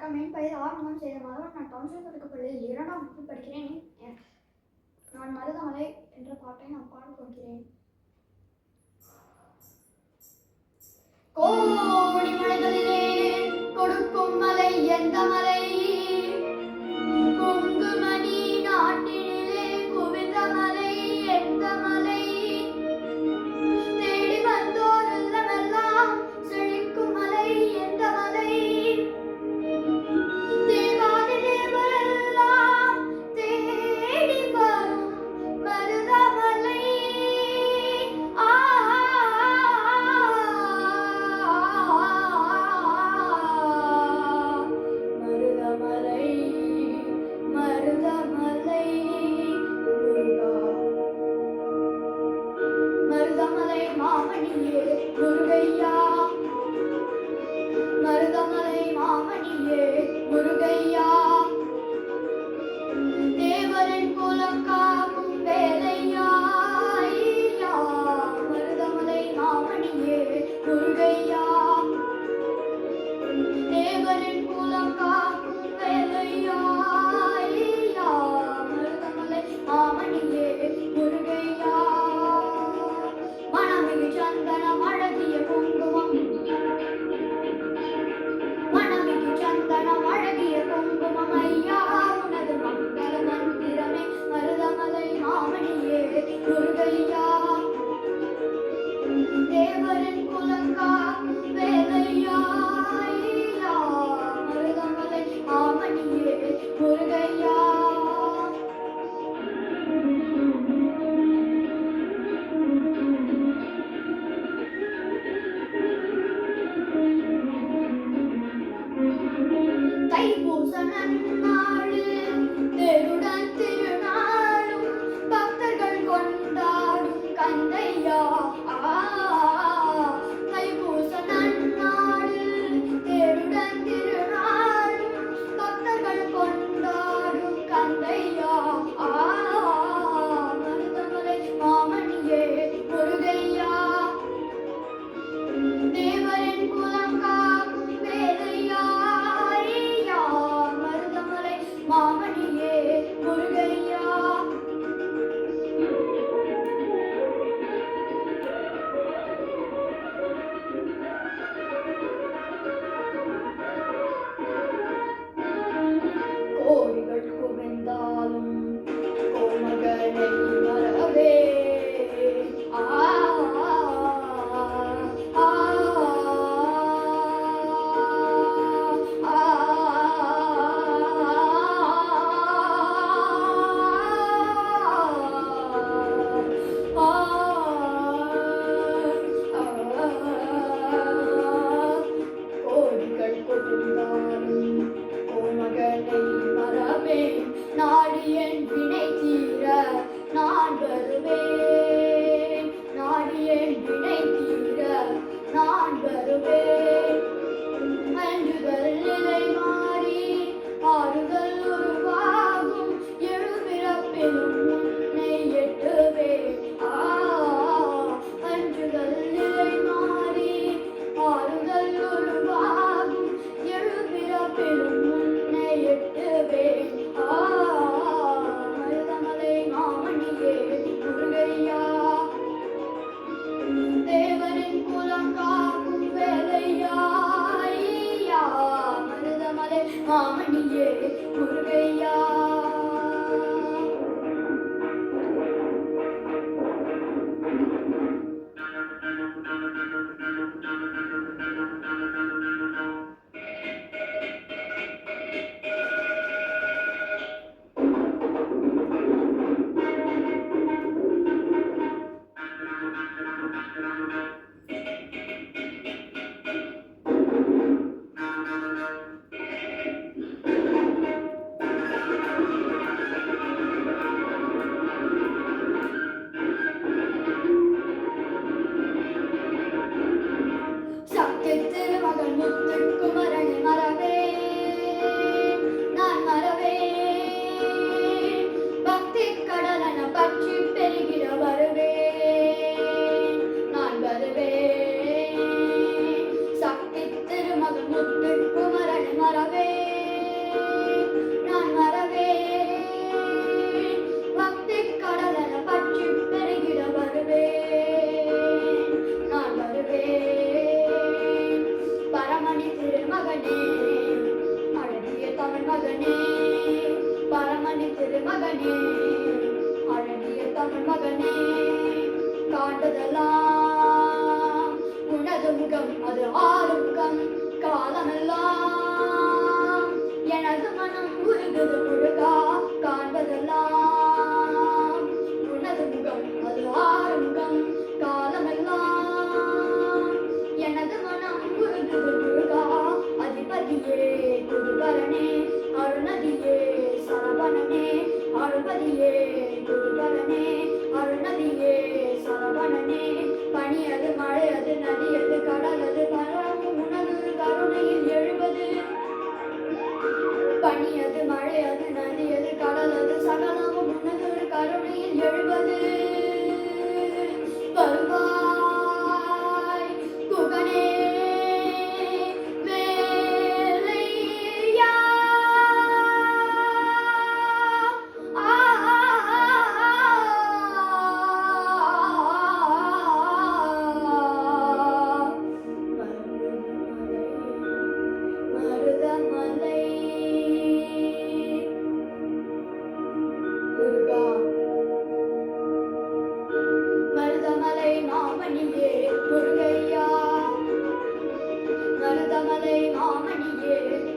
வணக்கம் என் பெயர் ஆர்மம் செய்த மாதவன் நான் தமிழ் தொடக்க பள்ளியில் இரண்டாம் வகுப்பு படிக்கிறேன். நான் மருதமலை என்ற பாட்டை நான் பாட போகிறேன். கோடி மனித மாமணியே முருகையா. மருதமலை மாமணியே முருகையா. தேவரின் குலம் காக்கும் வேலையாயா மருதமலை மாமணியே முருகையா. தேவரின் குலம் காக்கும் வேலையாயா மருதமலை மாமணியே முருகையா. Thank you. in the world. aman yerim.